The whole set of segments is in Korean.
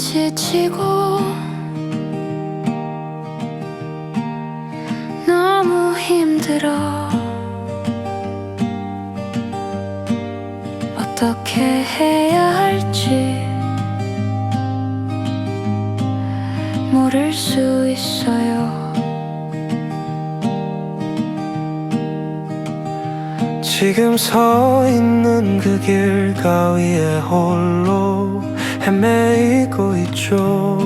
지치고 너무 힘들어 어떻게 해야 할지 모를 수 있어요. 지금 서 있는 그 길가 위에 홀로 헤매이고 있죠.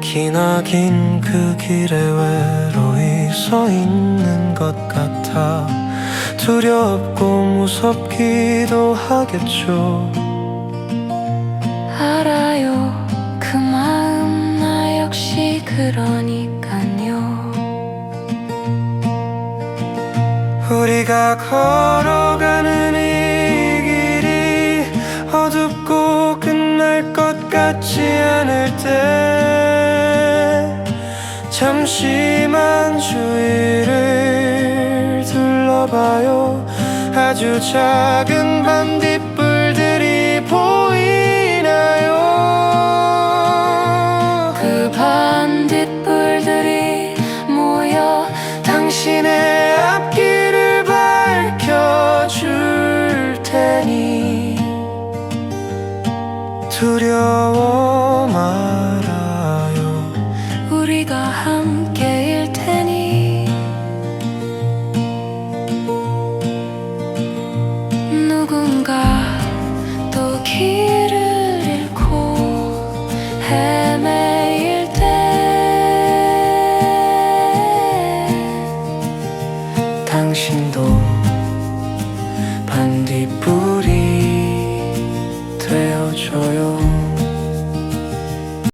기나긴 그 길에 외로이 서 있는 것 같아. 두렵고 무섭기도 하겠죠. 알아요. 그 마음 나 역시 그러니까요. 우리가 걸어가는 이 같지 않을 때 잠시만 주위를 둘러봐요. 아주 작은 두려워 말아요. 우리가 함께일 테니. 누군가 또 길을 잃고 헤매일 때. 당신도 반딧불이 trial